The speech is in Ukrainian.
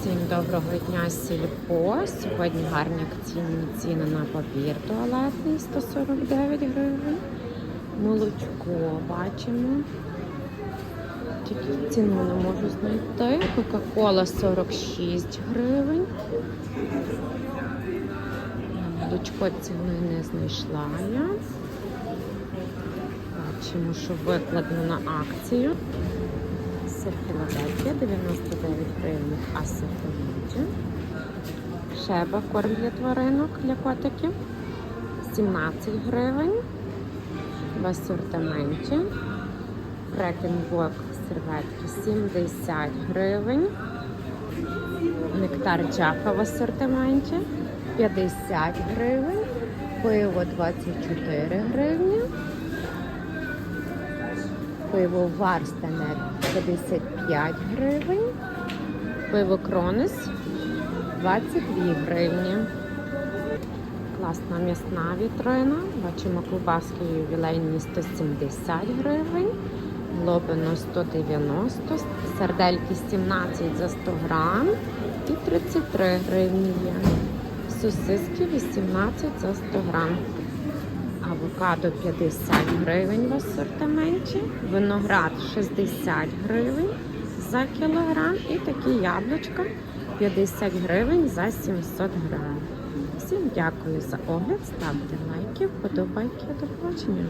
Всім доброго дня сільпо. Сьогодні гарні акційні ціни на папір туалетний 149 гривень. Молочко бачимо. Тільки ціну не можу знайти. Кока-кола 46 гривень. Молочко ціни не знайшла я. Бачимо, що викладено на акцію. Сир Філадельфія 99 гривень, а Філадельфія. Шеба корм для тваринок для котиків 17 гривень. В асортименті. Фрекенбок серветки 70 гривень. Нектар Джафа в асортименті 50 гривень. Пиво 24 гривні. Пиво Варстенер 55 гривень. Пиво Кронес 22 гривні. Класна м'ясна вітрина. Бачимо ковбаски ювілейні 170 гривень. Лобино 190, сардельки 17 за 100 грам і 33 гривні є. Сосиски 18 за 100 грам. Авокадо 50 гривень в асортименті, виноград 60 гривень за кілограм і такі яблучка 50 гривень за 700 грам. Всім дякую за огляд, ставте лайки, вподобайки, до побачення.